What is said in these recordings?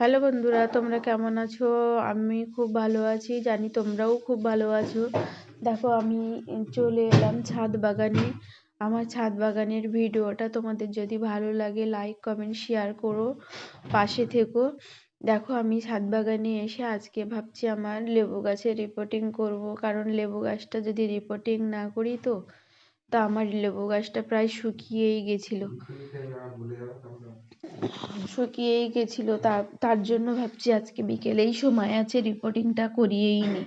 Hello বন্ধুরা, তোমরা কেমন আছো? আমি খুব ভালো আছি, জানি তোমরাও খুব ভালো আছো। দেখো, আমি চলে এলাম ছাদ বাগানে। আমার ছাদ বাগানের ভিডিওটা তোমাদের যদি ভালো লাগে লাইক কমেন্ট শেয়ার করো, পাশে থেকো। দেখো, আমি ছাদ বাগানে এসে আজকে ভাবছি আমার লেবু গাছের রিপোর্টিং করব, কারণ লেবু গাছটা যদি রিপোর্টিং না করি তো তা আমার লেবু গাছটা প্রায় শুকিয়েই গেছিল। শুকিয়েই গেছিল তার তার জন্য ভাবছি আজকে বিকেলেই সময় আছে রিপোর্টিংটা করিয়েই নিই।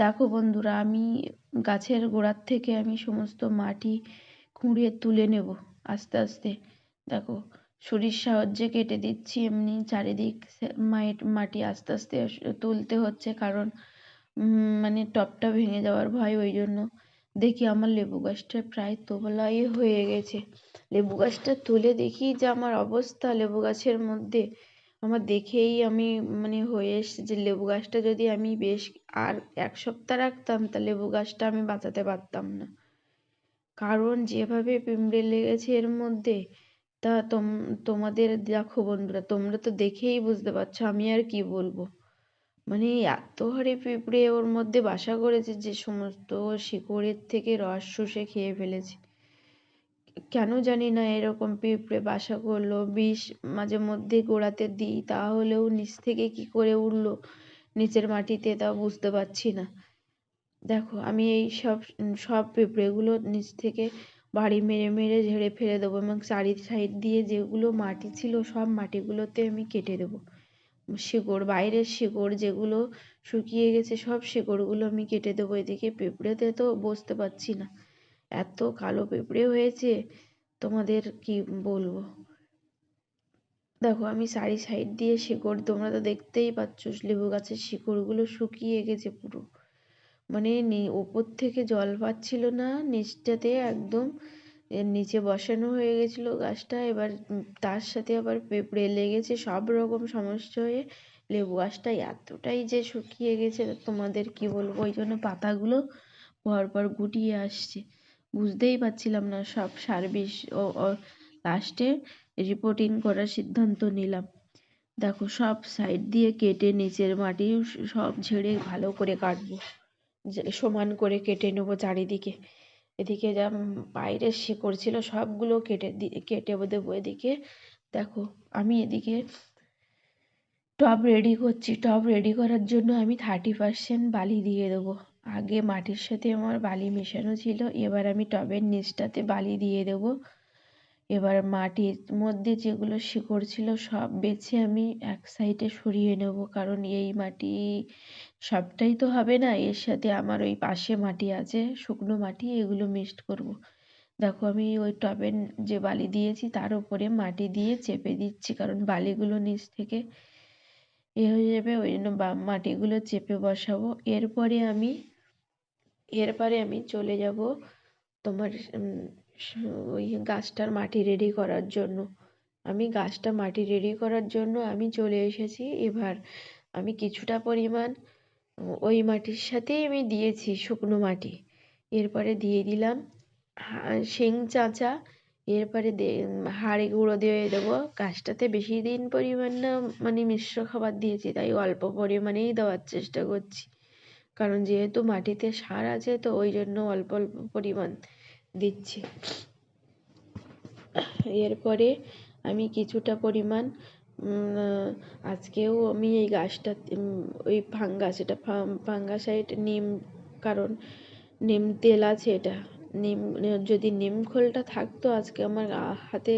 দেখো বন্ধুরা, আমি গাছের গোড়ার থেকে আমি সমস্ত মাটি খুঁড়ে তুলে নেব আস্তে আস্তে। দেখো ছুরির সাহায্যে কেটে দিচ্ছি এমনি, চারিদিক মাটি আস্তে আস্তে তুলতে হচ্ছে কারণ মানে টপটা ভেঙে যাওয়ার ভয়, ওই জন্য দেখি আমার লেবু গাছটা প্রায় তোলাই হয়ে গেছে। লেবু গাছটা তুলে দেখি যে আমার অবস্থা লেবু গাছের মধ্যে। আমার দেখেই আমি মানে হয়ে এসছে যে লেবু গাছটা যদি আমি বেশ আর এক সপ্তাহ রাখতাম, তা লেবু গাছটা আমি বাঁচাতে পারতাম না। কারণ যেভাবে পিঁমড়ে লেগেছে এর মধ্যে, তা তোম, তোমাদের দেখো বন্ধুরা, তোমরা তো দেখেই বুঝতে পারছ আমি আর কি বলব। মানে এত হারে পিঁপড়ে ওর মধ্যে বাসা করেছে যে সমস্ত শিকড়ের থেকে রস শুষে খেয়ে ফেলেছে। কেন জানি না এরকম পিঁপড়ে বাসা করল, বিষ মাঝে মধ্যে গোড়াতে দিই, তাহলেও নিচ থেকে কি করে উঠল নিচের মাটিতে তা বুঝতে পারছি না। দেখো, আমি এই সব সব পিঁপড়েগুলো নিচ থেকে বাড়ি মেরে মেরে ঝেড়ে ফেলে দেবো এবং চারি সাইড দিয়ে যেগুলো মাটি ছিল সব মাটিগুলোতে আমি কেটে দেবো। শিকড়, বাইরের শিকড় যেগুলো শুকিয়ে গেছে, সব শিকড়গুলো আমি কেটে দেবো। এদিকে পিঁপড়েতে তো বসতে পারছি না। এত কালো পিঁপড়ে হয়েছে, তোমাদের কি বলব? দেখো, আমি সারি সাইড দিয়ে শিকড়, তোমরা তো দেখতেই পাচ্ছ লেবু গাছের শিকড়গুলো শুকিয়ে গেছে পুরো। মানে ওপর থেকে জল পাচ্ছিল না, নিচটাতে একদম এর নিচে বসানো হয়ে গেছিল গাছটা। এবার তার সাথে আবার পেঁপড়ে লেগেছে, সব রকম সমস্যা হয়ে লেবু গাছটা এতটাই যে শুকিয়ে গেছে তোমাদের কি বলব? ওই জন্য পাতাগুলো পরপর গুটিয়ে আসছে। বুঝতেই পারছিলাম না, সব সার বিষ ও, লাস্টে রিপোর্টিং করার সিদ্ধান্ত নিলাম। দেখো, সব সাইড দিয়ে কেটে নিচের মাটি সব ঝেড়ে ভালো করে কাটবো সমান করে কেটে নেব চারিদিকে। এদিকে যা বাইরের শিকড় ছিল সবগুলো কেটে কেটে দেবো এদিকে। দেখো, আমি এদিকে টব রেডি করছি। টব রেডি করার জন্য আমি থার্টি পারসেন্ট বালি দিয়ে দেবো। আগে মাটির সাথে আমার বালি মেশানো ছিল, এবার আমি টবের নিচটাতে বালি দিয়ে দেবো। এবার মাটির মধ্যে যেগুলো শিকড় ছিল সব বেছে আমি এক সাইডে সরিয়ে নেব কারণ এই মাটি সবটাই তো হবে না, এর সাথে আমার ওই পাশে মাটি আছে, শুকনো মাটি, এগুলো মিক্সড করব। দেখো আমি ওই টবের যে বালি দিয়েছি তার উপরে মাটি দিয়ে চেপে দিচ্ছি, কারণ বালিগুলো নিচ থেকে এ হয়ে যাবে, ওই জন্য মাটিগুলো চেপে বসাবো এরপরে আমি এরপরে আমি চলে যাব তোমার ওই গাছটার মাটি রেডি করার জন্য। আমি গাছটা মাটি রেডি করার জন্য আমি চলে এসেছি। এবার আমি কিছুটা পরিমাণ ওই মাটির সাথেই আমি দিয়েছি শুকনো মাটি। এরপরে দিয়ে দিলাম শিং চাঁচা। এরপরে হাড়ি গুঁড়ো দিয়ে দেবো। গাছটাতে বেশি দিন পরিমাণ না মানে মিশ্র খাবার দিয়েছি, তাই অল্প পরিমাণেই দেওয়ার চেষ্টা করছি। কারণ যেহেতু মাটিতে সার আছে, তো ওই জন্য অল্প অল্প পরিমাণ দিচ্ছি। এরপরে আমি কিছুটা পরিমাণ আজকেও আমি এই গাছটা ওই ফাঙ্গাস, এটা ফাঙ্গাসাইড নিম, কারণ নিম তেল আছে এটা। নিম, যদি নিম খোলটা থাকতো আজকে আমার হাতে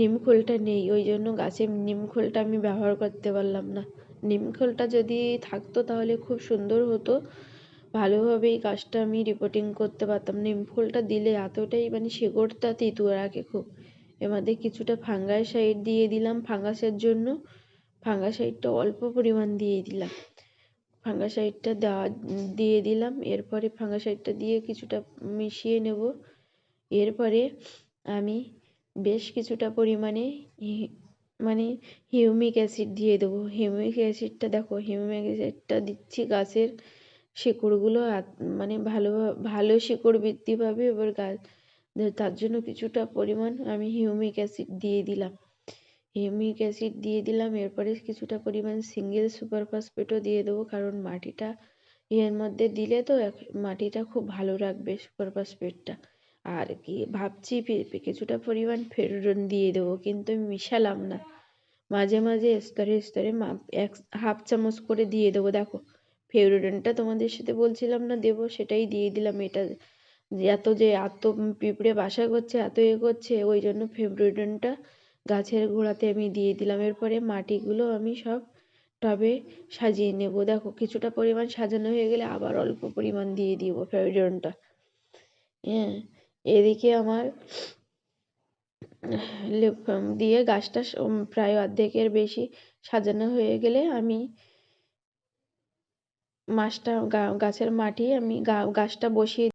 নিম খোলটা নেই, ওই জন্য গাছে নিম খোলটা আমি ব্যবহার করতে পারলাম না। নিম খোলটা যদি থাকতো তাহলে খুব সুন্দর হতো। ভালোভাবে এই কাজটা আমি রিপোর্টিং করতে পারতাম নিম খোলটা দিলে এতটাই মানে শেকড়টা তেঁতুল রাখে খুব। এর মধ্যে কিছুটা ফাঙ্গাসাইড দিয়ে দিলাম ফাঙ্গাসের জন্য। ফাঙ্গাসাইডটা অল্প পরিমাণ দিয়ে দিলাম। ফাঙ্গাসাইডটা দেওয়া, দিয়ে দিলাম। এরপরে ফাঙ্গাসাইডটা দিয়ে কিছুটা মিশিয়ে নেব। এরপরে আমি বেশ কিছুটা পরিমাণে মানে হিউমিক অ্যাসিড দিয়ে দেবো। হিউমিক অ্যাসিডটা দেখো হিউমিক অ্যাসিডটা দিচ্ছি গাছের শিকড়গুলো মানে ভালো ভালো শিকড় বৃদ্ধি পাবে এবার গাছ। তার জন্য কিছুটা পরিমাণ আমি হিউমিক অ্যাসিড দিয়ে দিলাম। হিউমিক অ্যাসিড দিয়ে দিলাম, এরপরে কিছুটা পরিমাণ সিঙ্গেল সুপার দিয়ে দেবো, কারণ মাটিটা এর মধ্যে দিলে তো মাটিটা খুব ভালো রাখবে সুপার ফসফেটটা। আর কি ভাবছি কিছুটা পরিমাণ ফেরোডন দিয়ে দেবো, কিন্তু আমি মিশালাম না। মাঝে মাঝে স্তরে স্তরে এক, হাফ চামচ করে দিয়ে দেবো, দেখো। ফেরোডনটা তোমাদের সাথে বলছিলাম না, দেবো সেটাই দিয়ে দিলাম। এটা এত যে এত পিঁপড়ে বাসা করছে, এত এ করছে, ওই জন্য ফেব্রুডনটা গাছের গোড়াতে আমি দিয়ে দিলাম। এরপরে মাটিগুলো আমি সব টবে সাজিয়ে নেব। দেখো, কিছুটা পরিমাণ সাজানো হয়ে গেলে আবার অল্প পরিমাণ দিয়ে দিব ফেব্রুডনটা হ্যাঁ এদিকে আমার দিয়ে গাছটা প্রায় অর্ধেকের বেশি সাজানো হয়ে গেলে আমি মাছটা গাছের মাটি আমি গাছটা বসিয়ে